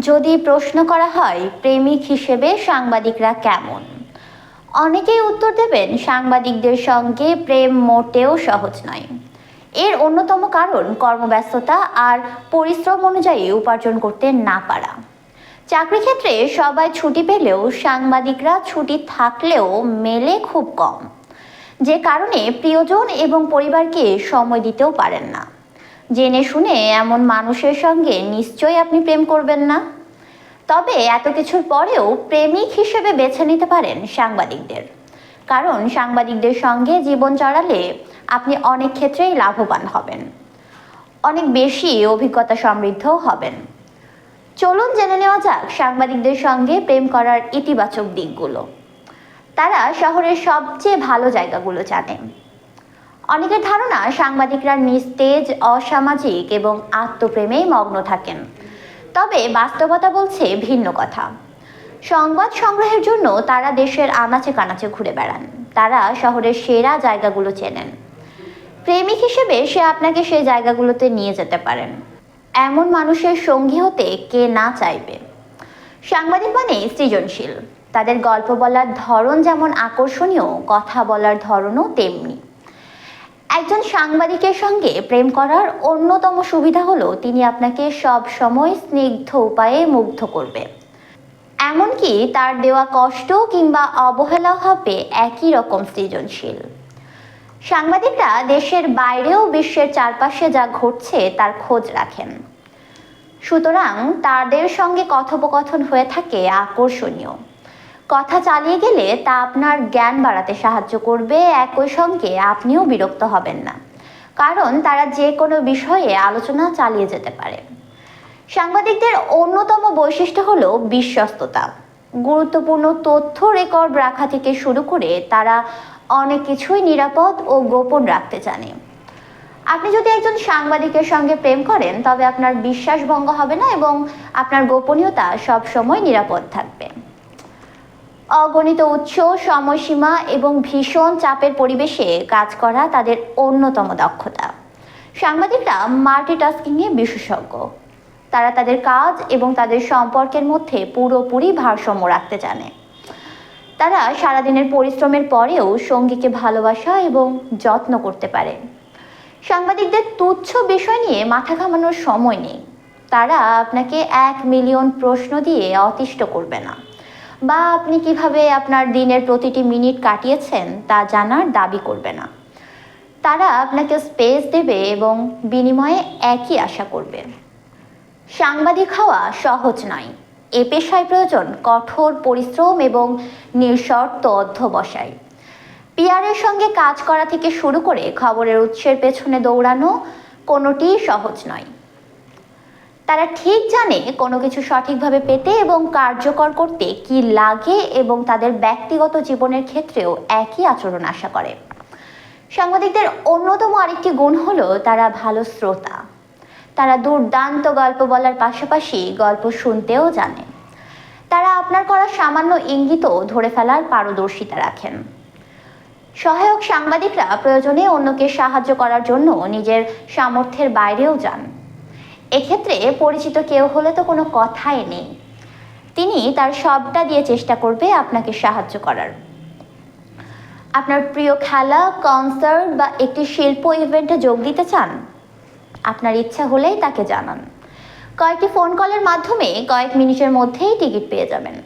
যদি প্রশ্ন করা হয়, প্রেমিক হিসেবে সাংবাদিকরা কেমন? অনেকেই উত্তর দেবেন, সাংবাদিকদের সঙ্গে প্রেম মোটেও সহজ নয়। এর অন্যতম কারণ কর্মব্যস্ততা আর পরিশ্রম অনুযায়ী উপার্জন করতে না পারা। চাকরি ক্ষেত্রে সবাই ছুটি পেলেও সাংবাদিকরা ছুটি থাকলেও মেলে খুব কম। যে কারণে প্রিয়জন এবং পরিবারকে সময় দিতেও পারেন না। জেনে শুনে এমন মানুষের সঙ্গে নিশ্চয়ই আপনি প্রেম করবেন না। তবে এত কিছুর পরেও প্রেমিক হিসেবে বেছে নিতে পারেন সাংবাদিকদের। কারণ সাংবাদিকদের সঙ্গে জীবন চড়ালে আপনি অনেক ক্ষেত্রেই লাভবান হবেন। অনেক বেশি অভিজ্ঞতা সমৃদ্ধও হবেন। চলুন জেনে নেওয়া যাক সাংবাদিকদের সঙ্গে প্রেম করার ইতিবাচক দিকগুলো। তারা শহরের সবচেয়ে ভালো জায়গাগুলো জানে। অনেকের ধারণা সাংবাদিকরা নিস্তেজ অসামাজিক এবং আত্মপ্রেমে মগ্ন থাকেন। তবে বাস্তবতা বলছে ভিন্ন কথা। সংবাদ সংগ্রহের জন্য তারা দেশের আনাচে কানাচে ঘুরে বেড়ান। তারা শহরের সেরা জায়গাগুলো চেনেন। প্রেমিক হিসেবে সে আপনাকে সেই জায়গাগুলোতে নিয়ে যেতে পারেন। এমন মানুষের সঙ্গী হতে কে না চাইবে? সাংবাদিক মানে সৃজনশীল। তাদের গল্প বলার ধরন যেমন আকর্ষণীয়, কথা বলার ধরনও তেমনি। একজন সাংবাদিকের সঙ্গে প্রেম করার অন্যতম সুবিধা হলো তিনি আপনাকে সব সময় স্নিগ্ধ উপায়ে মুগ্ধ করবে। এমনকি তার দেওয়া কষ্ট কিংবা অবহেলা হবে একই রকম সৃজনশীল। সাংবাদিকরা দেশের বাইরেও বিশ্বের চারপাশে যা ঘটছে তার খোঁজ রাখেন। সুতরাং তাদের সঙ্গে কথোপকথন হয়ে থাকে আকর্ষণীয়। কথা চালিয়ে গেলে তা আপনার জ্ঞান বাড়াতে সাহায্য করবে, একই সঙ্গে আপনিও বিরক্ত হবেন না। কারণ তারা যে কোনো বিষয়ে আলোচনা চালিয়ে যেতে পারে। সাংবাদিকদের অন্যতম বৈশিষ্ট্য হলো বিশ্বস্ততা। গুরুত্বপূর্ণ তথ্য রেকর্ড রাখা থেকে শুরু করে তারা অনেক কিছুই নিরাপদ ও গোপন রাখতে জানে। আপনি যদি একজন সাংবাদিকের সঙ্গে প্রেম করেন, তবে আপনার বিশ্বাস ভঙ্গ হবে না এবং আপনার গোপনীয়তা সব সময় নিরাপদ থাকবে। অগণিত উৎস সময়সীমা এবং ভীষণ চাপের পরিবেশে কাজ করা তাদের অন্যতম দক্ষতা। সাংবাদিকরা মাল্টিটাস্কিংয়ে বিশেষজ্ঞ। তারা তাদের কাজ এবং তাদের সম্পর্কের মধ্যে পুরোপুরি ভারসাম্য রাখতে জানে। তারা সারাদিনের পরিশ্রমের পরেও সঙ্গীকে ভালোবাসা এবং যত্ন করতে পারে। সাংবাদিকদের তুচ্ছ বিষয় নিয়ে মাথা ঘামানোর সময় নেই। তারা আপনাকে এক মিলিয়ন প্রশ্ন দিয়ে অতিষ্ঠ করবে না। বা আপনি কীভাবে আপনার দিনের প্রতিটি মিনিট কাটিয়েছেন তা জানার দাবি করবে না। তারা আপনাকে স্পেস দেবে এবং বিনিময়ে একই আশা করবে। সাংবাদিক হওয়া সহজ নয়। এ পেশায় প্রয়োজন কঠোর পরিশ্রম এবং নিঃশর্ত অধ্যবসায় পিয়ারের সঙ্গে কাজ করা থেকে শুরু করে খবরের উৎসের পেছনে দৌড়ানো কোনোটিই সহজ নয়। তারা ঠিক জানে কোনো কিছু সঠিকভাবে পেতে এবং কার্যকর করতে কি লাগে এবং তাদের ব্যক্তিগত জীবনের ক্ষেত্রেও একই আচরণ আশা করে। সাংবাদিকদের অন্যতম আরেকটি গুণ হলো তারা ভালো শ্রোতা। তারা দুর্দান্ত গল্প বলার পাশাপাশি গল্প শুনতেও জানে। তারা আপনার করা সামান্য ইঙ্গিতও ধরে ফেলার পারদর্শিতা রাখেন। সহায়ক সাংবাদিকরা প্রয়োজনে অন্যকে সাহায্য করার জন্য নিজের সামর্থ্যের বাইরেও যান। এক্ষেত্রে পরিচিত কেউ হলে তো কোনো কথাই নেই। তিনি তার সবটা দিয়ে চেষ্টা করবে আপনাকে সাহায্য করার। আপনার প্রিয় খেলা কনসার্ট বা একটি শিল্প ইভেন্টে যোগ দিতে চান? আপনার ইচ্ছা হলেই তাকে জানান। কয়েকটি ফোন কলের মাধ্যমে কয়েক মিনিটের মধ্যেই টিকিট পেয়ে যাবেন।